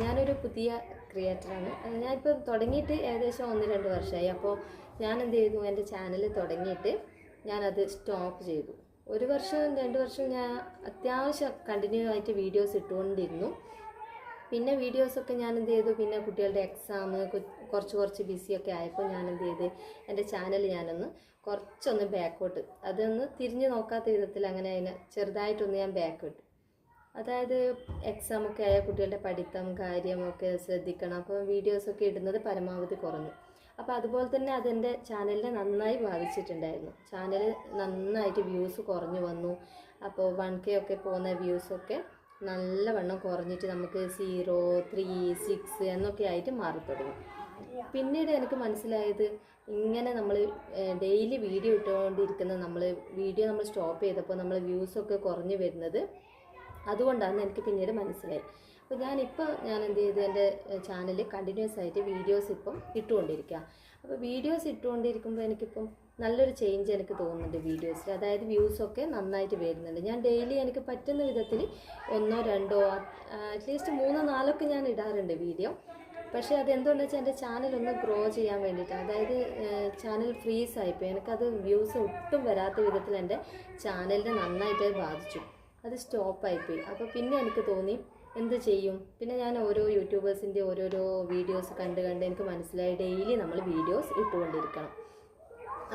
ഞാനൊരു പുതിയ ക്രിയേറ്ററാണ്. ഞാനിപ്പം തുടങ്ങിയിട്ട് ഏകദേശം ഒന്ന് രണ്ട് വർഷമായി. അപ്പോൾ ഞാൻ എന്ത് ചെയ്തു എന്റെ ചാനൽ തുടങ്ങിയിട്ട് ഞാനത് സ്റ്റോപ്പ് ചെയ്തു. ഒരു വർഷം രണ്ട് വർഷം ഞാൻ അത്യാവശ്യം കണ്ടിന്യൂ ആയിട്ട് വീഡിയോസ് ഇട്ടുകൊണ്ടിരുന്നു. പിന്നെ വീഡിയോസൊക്കെ ഞാൻ എന്ത് ചെയ്തു പിന്നെ കുട്ടികളുടെ എക്സാം കുറച്ച് കുറച്ച് ബിസിയൊക്കെ ആയപ്പോൾ ഞാൻ എന്ത് ചെയ്ത് എന്റെ ചാനൽ ഞാനൊന്ന് കുറച്ചൊന്ന് ബാക്കോട്ട് അതൊന്ന് തിരിഞ്ഞു നോക്കാത്ത വിധത്തിൽ അങ്ങനെ അതിനെ ചെറുതായിട്ടൊന്ന് ഞാൻ ബാക്ക് ഇട്ടു അതായത് എക്സാം ഒക്കെ ആയ കുട്ടികളുടെ പഠിത്തം കാര്യമൊക്കെ ശ്രദ്ധിക്കണം. അപ്പോൾ വീഡിയോസൊക്കെ ഇടുന്നത് പരമാവധി കുറഞ്ഞു. അപ്പോൾ അതുപോലെ തന്നെ അതെന്റെ ചാനലിനെ നന്നായി ബാധിച്ചിട്ടുണ്ടായിരുന്നു. ചാനൽ നന്നായിട്ട് വ്യൂസ് കുറഞ്ഞു വന്നു. അപ്പോൾ വൺ കെ ഒക്കെ പോകുന്ന വ്യൂസൊക്കെ നല്ലവണ്ണം കുറഞ്ഞിട്ട് നമുക്ക് സീറോ ത്രീ സിക്സ് എന്നൊക്കെ ആയിട്ട് മാറി തുടങ്ങി. പിന്നീട് എനിക്ക് മനസ്സിലായത് ഇങ്ങനെ നമ്മൾ ഡെയിലി വീഡിയോ ഇട്ടുകൊണ്ടിരിക്കുന്ന നമ്മൾ വീഡിയോ നമ്മൾ സ്റ്റോപ്പ് ചെയ്തപ്പോൾ നമ്മൾ വ്യൂസൊക്കെ കുറഞ്ഞു വരുന്നത് അതുകൊണ്ടാണ് എനിക്ക് പിന്നീട് മനസ്സിലായി അപ്പോൾ ഞാനിപ്പോൾ ഞാൻ എന്ത് ചെയ്തു എന്റെ ചാനൽ കണ്ടിന്യൂസ് ആയിട്ട് വീഡിയോസ് ഇപ്പം ഇട്ടുകൊണ്ടിരിക്കുക അപ്പോൾ വീഡിയോസ് ഇട്ടുകൊണ്ടിരിക്കുമ്പോൾ എനിക്കിപ്പം നല്ലൊരു ചേഞ്ച് എനിക്ക് തോന്നുന്നുണ്ട് വീഡിയോസിൽ അതായത് വ്യൂസൊക്കെ നന്നായിട്ട് വരുന്നുണ്ട്. ഞാൻ ഡെയിലി എനിക്ക് പറ്റുന്ന വിധത്തിൽ ഒന്നോ രണ്ടോ അറ്റ്ലീസ്റ്റ് മൂന്നോ നാലൊക്കെ ഞാൻ ഇടാറുണ്ട് വീഡിയോ പക്ഷേ അത് എന്തുകൊണ്ടെന്ന് വെച്ചാൽ എന്റെ ചാനൽ ഒന്ന് ഗ്രോ ചെയ്യാൻ വേണ്ടിയിട്ട്. അതായത് ചാനൽ ഫ്രീസ് ആയിപ്പോയി. എനിക്കത് വ്യൂസ് ഒട്ടും വരാത്ത വിധത്തിൽ എന്റെ ചാനലിനെ നന്നായിട്ട് ബാധിച്ചു. അത് സ്റ്റോപ്പായിപ്പോയി. അപ്പോൾ പിന്നെ എനിക്ക് തോന്നി എന്ത് ചെയ്യും? പിന്നെ ഞാൻ ഓരോ യൂട്യൂബേഴ്സിന്റെ ഓരോരോ വീഡിയോസ് കണ്ട് കണ്ട് എനിക്ക് മനസ്സിലായി. ഡെയിലി നമ്മൾ വീഡിയോസ് ഇട്ടുകൊണ്ടിരിക്കണം.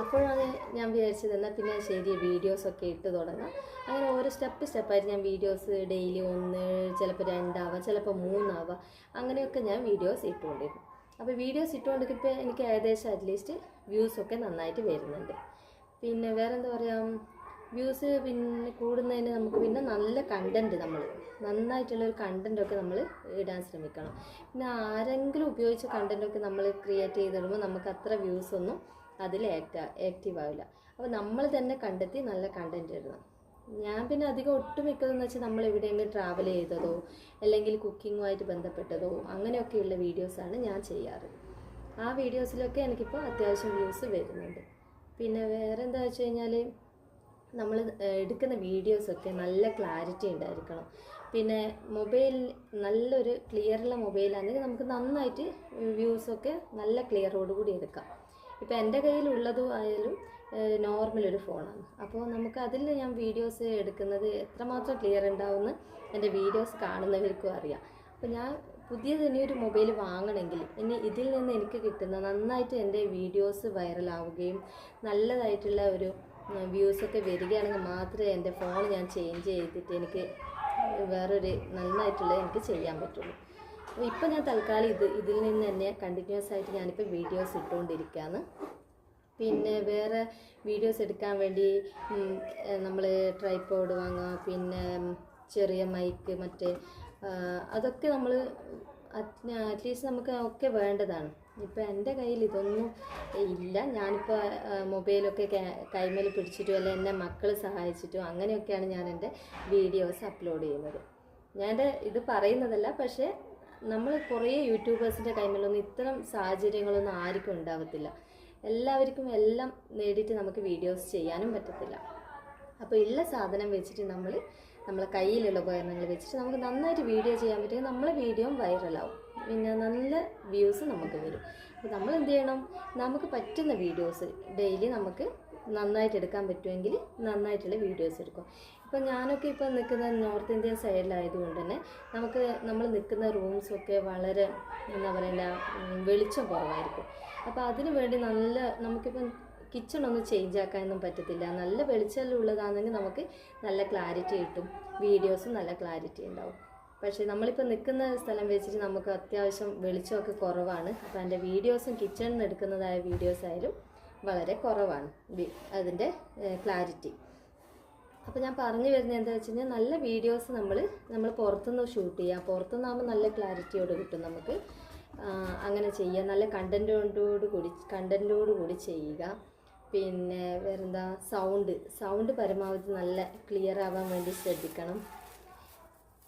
അപ്പോഴാണ് ഞാൻ വിചാരിച്ചത് എന്നാൽ പിന്നെ ശരി വീഡിയോസൊക്കെ ഇട്ട് തുടങ്ങാം. അങ്ങനെ ഓരോ സ്റ്റെപ്പ് സ്റ്റെപ്പായിട്ട് ഞാൻ വീഡിയോസ് ഡെയിലി ഒന്ന് ചിലപ്പോൾ രണ്ടാവാം ചിലപ്പോൾ മൂന്നാവാം അങ്ങനെയൊക്കെ ഞാൻ വീഡിയോസ് ഇട്ടുകൊണ്ടിരുന്നു. അപ്പോൾ വീഡിയോസ് ഇട്ടുകൊണ്ടിരിക്കുമ്പോൾ എനിക്ക് ഏകദേശം അറ്റ്ലീസ്റ്റ് വ്യൂസൊക്കെ നന്നായിട്ട് വരുന്നുണ്ട്. പിന്നെ വേറെന്താ പറയുക വ്യൂസ് പിന്നെ കൂടുന്നതിന് നമുക്ക് പിന്നെ നല്ല കണ്ടന്റ് നമ്മൾ നന്നായിട്ടുള്ളൊരു കണ്ടന്റൊക്കെ നമ്മൾ ഇടാൻ ശ്രമിക്കണം. പിന്നെ ആരെങ്കിലും ഉപയോഗിച്ച കണ്ടന്റൊക്കെ നമ്മൾ ക്രിയേറ്റ് ചെയ്തിടുമ്പോൾ നമുക്ക് അത്ര വ്യൂസ് ഒന്നും അതിൽ ആക്റ്റ ആക്റ്റീവ് ആവില്ല. അപ്പോൾ നമ്മൾ തന്നെ കണ്ടെത്തി നല്ല കണ്ടന്റ് ഇടണം. ഞാൻ പിന്നെ അധികം ഒട്ടുമിക്കതെന്ന് വെച്ചാൽ നമ്മൾ എവിടെയെങ്കിലും ട്രാവൽ ചെയ്തതോ അല്ലെങ്കിൽ കുക്കിങ്ങുമായിട്ട് ബന്ധപ്പെട്ടതോ അങ്ങനെയൊക്കെയുള്ള വീഡിയോസാണ് ഞാൻ ചെയ്യാറ്. ആ വീഡിയോസിലൊക്കെ എനിക്കിപ്പോൾ അത്യാവശ്യം വ്യൂസ് വരുന്നുണ്ട്. പിന്നെ വേറെ എന്താ വെച്ച് കഴിഞ്ഞാൽ നമ്മൾ എടുക്കുന്ന വീഡിയോസൊക്കെ നല്ല ക്ലാരിറ്റി ഉണ്ടായിരിക്കണം. പിന്നെ മൊബൈൽ നല്ലൊരു ക്ലിയറുള്ള മൊബൈലാണെങ്കിൽ നമുക്ക് നന്നായിട്ട് വ്യൂസൊക്കെ നല്ല ക്ലിയറോടുകൂടി എടുക്കാം. ഇപ്പോൾ എന്റെ കയ്യിലുള്ളതും ആയാലും നോർമൽ ഒരു ഫോണാണ്. അപ്പോൾ നമുക്ക് അതിൽ ഞാൻ വീഡിയോസ് എടുക്കുന്നത് എത്രമാത്രം ക്ലിയർ ഉണ്ടാവുമെന്ന് എന്റെ വീഡിയോസ് കാണുന്നവർക്കും അറിയാം. അപ്പോൾ ഞാൻ പുതിയത് ഇനി ഒരു മൊബൈൽ വാങ്ങണമെങ്കിൽ ഇനി ഇതിൽ നിന്ന് എനിക്ക് കിട്ടുന്ന നന്നായിട്ട് എന്റെ വീഡിയോസ് വൈറലാവുകയും നല്ലതായിട്ടുള്ള ഒരു വ്യൂസൊക്കെ വരികയാണെങ്കിൽ മാത്രമേ എന്റെ ഫോൺ ഞാൻ ചേഞ്ച് ചെയ്തിട്ട് എനിക്ക് വേറൊരു നന്നായിട്ടുള്ള എനിക്ക് ചെയ്യാൻ പറ്റുള്ളൂ. അപ്പോൾ ഇപ്പം ഞാൻ തൽക്കാലം ഇത് ഇതിൽ നിന്ന് തന്നെ കണ്ടിന്യൂസ് ആയിട്ട് ഞാനിപ്പോൾ വീഡിയോസ് ഇട്ടുകൊണ്ടിരിക്കുകയാണ്. പിന്നെ വേറെ വീഡിയോസ് എടുക്കാൻ വേണ്ടി നമ്മൾ ട്രൈപ്പോഡ് വാങ്ങുക പിന്നെ ചെറിയ മൈക്ക് മറ്റേ അതൊക്കെ നമ്മൾ അറ്റ്ലീസ്റ്റ് നമുക്ക് ഒക്കെ വേണ്ടതാണ്. ഇപ്പം എന്റെ കയ്യിൽ ഇതൊന്നും ഇല്ല. ഞാനിപ്പോൾ മൊബൈലൊക്കെ കൈമേൽ പിടിച്ചിട്ടും അല്ലെ എന്നെ മക്കൾ സഹായിച്ചിട്ടും അങ്ങനെയൊക്കെയാണ് ഞാൻ എന്റെ വീഡിയോസ് അപ്ലോഡ് ചെയ്യുന്നത്. ഞാൻ ഇത് പറയുന്നതല്ല പക്ഷേ നമ്മൾ കുറേ യൂട്യൂബേഴ്സിന്റെ കൈമേലൊന്നും ഇത്തരം സാഹചര്യങ്ങളൊന്നും ആർക്കും ഉണ്ടാവത്തില്ല. എല്ലാവർക്കും എല്ലാം നേടിയിട്ട് നമുക്ക് വീഡിയോസ് ചെയ്യാനും പറ്റത്തില്ല. അപ്പോൾ ഉള്ള സാധനം വെച്ചിട്ട് നമ്മൾ നമ്മളെ കയ്യിലുള്ള ഉപകരണങ്ങൾ വെച്ചിട്ട് നമുക്ക് നന്നായിട്ട് വീഡിയോ ചെയ്യാൻ പറ്റുമെങ്കിൽ നമ്മളെ വീഡിയോ വൈറലാവും. പിന്നെ നല്ല വ്യൂസ് നമുക്ക് വരും. അപ്പോൾ നമ്മൾ എന്ത് ചെയ്യണം? നമുക്ക് പറ്റുന്ന വീഡിയോസ് ഡെയിലി നമുക്ക് നന്നായിട്ട് എടുക്കാൻ പറ്റുമെങ്കിൽ നന്നായിട്ടുള്ള വീഡിയോസ് എടുക്കും. ഇപ്പം ഞാനൊക്കെ ഇപ്പം നിൽക്കുന്ന നോർത്ത് ഇന്ത്യൻ സൈഡിലായതുകൊണ്ട് തന്നെ നമുക്ക് നമ്മൾ നിൽക്കുന്ന റൂംസൊക്കെ വളരെ എന്താ പറയുക വെളിച്ചം കുറവായിരിക്കും. അപ്പോൾ അതിന് വേണ്ടി നല്ല നമുക്കിപ്പം കിച്ചൺ ഒന്ന് ചേഞ്ച് ആക്കാനൊന്നും പറ്റത്തില്ല. നല്ല വെളിച്ചമുള്ളതാണെങ്കിൽ നമുക്ക് നല്ല ക്ലാരിറ്റി കിട്ടും. വീഡിയോസും നല്ല ക്ലാരിറ്റി ഉണ്ടാവും. പക്ഷേ നമ്മളിപ്പോൾ നിൽക്കുന്ന സ്ഥലം വെച്ചിട്ട് നമുക്ക് അത്യാവശ്യം വെളിച്ചമൊക്കെ കുറവാണ്. അപ്പോൾ എന്റെ വീഡിയോസും കിച്ചണിൽ നിന്ന് എടുക്കുന്നതായ വീഡിയോസ് ആയാലും വളരെ കുറവാണ് അതിന്റെ ക്ലാരിറ്റി. അപ്പോൾ ഞാൻ പറഞ്ഞു വരുന്നത് എന്താ വെച്ച് കഴിഞ്ഞാൽ നല്ല വീഡിയോസ് നമ്മൾ നമ്മൾ പുറത്തുനിന്ന് ഷൂട്ട് ചെയ്യുക. പുറത്തുനിന്നാകുമ്പോൾ നല്ല ക്ലാരിറ്റിയോട് കിട്ടും നമുക്ക്. അങ്ങനെ ചെയ്യുക. നല്ല കണ്ടന്റോട് കൂടി കൂടി ചെയ്യുക. പിന്നെ വേറെന്താ? സൗണ്ട്. സൗണ്ട് പരമാവധി നല്ല ക്ലിയർ ആവാൻ വേണ്ടി ശ്രദ്ധിക്കണം.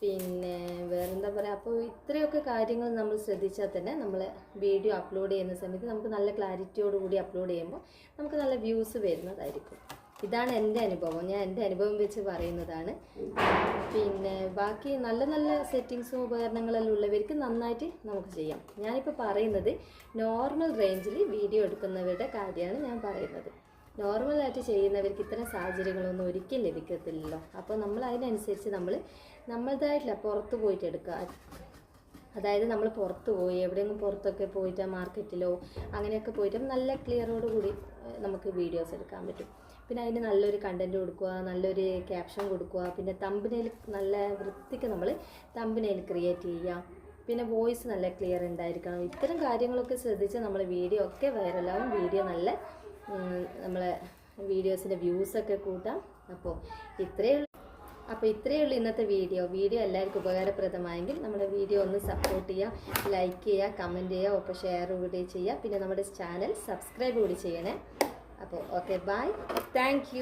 പിന്നെ വേറെന്താ പറയുക അപ്പോൾ ഇത്രയൊക്കെ കാര്യങ്ങൾ നമ്മൾ ശ്രദ്ധിച്ചാൽ തന്നെ നമ്മൾ വീഡിയോ അപ്ലോഡ് ചെയ്യുന്ന സമയത്ത് നമുക്ക് നല്ല ക്ലാരിറ്റിയോടുകൂടി അപ്ലോഡ് ചെയ്യുമ്പോൾ നമുക്ക് നല്ല വ്യൂസ് വരുന്നതായിരിക്കും. ഇതാണ് എന്റെ അനുഭവം. ഞാൻ എന്റെ അനുഭവം വെച്ച് പറയുന്നതാണ്. പിന്നെ ബാക്കി നല്ല നല്ല സെറ്റിങ്സും ഉപകരണങ്ങളെല്ലാം ഉള്ളവർക്ക് നന്നായിട്ട് നമുക്ക് ചെയ്യാം. ഞാനിപ്പോൾ പറയുന്നത് നോർമൽ റേഞ്ചിൽ വീഡിയോ എടുക്കുന്നവരുടെ കാര്യമാണ് ഞാൻ പറയുന്നത്. നോർമലായിട്ട് ചെയ്യുന്നവർക്ക് ഇത്തരം സാഹചര്യങ്ങളൊന്നും ഒരിക്കലും ലഭിക്കത്തില്ലല്ലോ. അപ്പോൾ നമ്മൾ അതിനനുസരിച്ച് നമ്മൾ നമ്മളതായിട്ടില്ല പുറത്ത് പോയിട്ട് എടുക്കുക. അതായത് നമ്മൾ പുറത്ത് പോയി എവിടെയെങ്കിലും പുറത്തൊക്കെ പോയിട്ട് മാർക്കറ്റിലോ അങ്ങനെയൊക്കെ പോയിട്ട് നല്ല ക്ലിയറോട് കൂടി നമുക്ക് വീഡിയോസ് എടുക്കാൻ പറ്റും. പിന്നെ അതിന് നല്ലൊരു കണ്ടന്റ് കൊടുക്കുക നല്ലൊരു ക്യാപ്ഷൻ കൊടുക്കുക പിന്നെ തമ്പനയിൽ നല്ല വൃത്തിക്ക് നമ്മൾ തമ്പനയിൽ ക്രിയേറ്റ് ചെയ്യുക. പിന്നെ വോയിസ് നല്ല ക്ലിയർ ഉണ്ടായിരിക്കണം. ഇത്തരം കാര്യങ്ങളൊക്കെ ശ്രദ്ധിച്ച് നമ്മൾ വീഡിയോ ഒക്കെ വൈറലാവും വീഡിയോ നല്ല നമ്മളെ വീഡിയോസിന്റെ വ്യൂസൊക്കെ കൂട്ടാം. അപ്പോൾ ഇത്രയേ ഉള്ളൂ. അപ്പോൾ ഇത്രയേ ഉള്ളൂ ഇന്നത്തെ വീഡിയോ. വീഡിയോ എല്ലാവർക്കും ഉപകാരപ്രദമായെങ്കിൽ നമ്മുടെ വീഡിയോ ഒന്ന് സപ്പോർട്ട് ചെയ്യുക ലൈക്ക് ചെയ്യുക കമന്റ് ചെയ്യുക ഒപ്പം ഷെയർ കൂടി ചെയ്യുക. പിന്നെ നമ്മുടെ ചാനൽ സബ്സ്ക്രൈബ് കൂടി ചെയ്യണേ. അപ്പോൾ ഓക്കെ ബൈ താങ്ക്